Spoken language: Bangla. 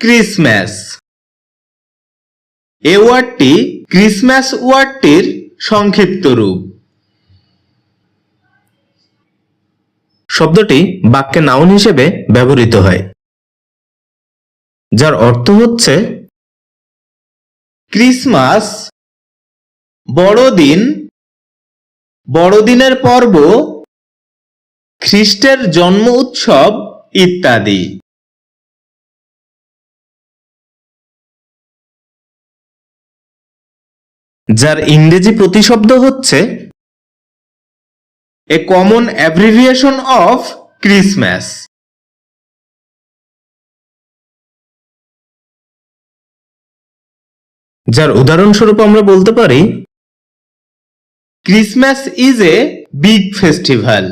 ক্রিসমাস। এ ওয়ার্ডটি ক্রিসমাস ওয়ার্ডটির সংক্ষিপ্ত রূপ। শব্দটি বাক্যে নাউন হিসেবে ব্যবহৃত হয়, যার অর্থ হচ্ছে, ক্রিসমাস, বড়দিন, বড়দিনের পর্ব, খ্রিস্টের জন্ম উৎসব, ইত্যাদি। যার ইংরেজি প্রতিশব্দ হচ্ছে a common abbreviation of Christmas যার উদাহরণস্বরূপ আমরা বলতে পারি Christmas is a big festival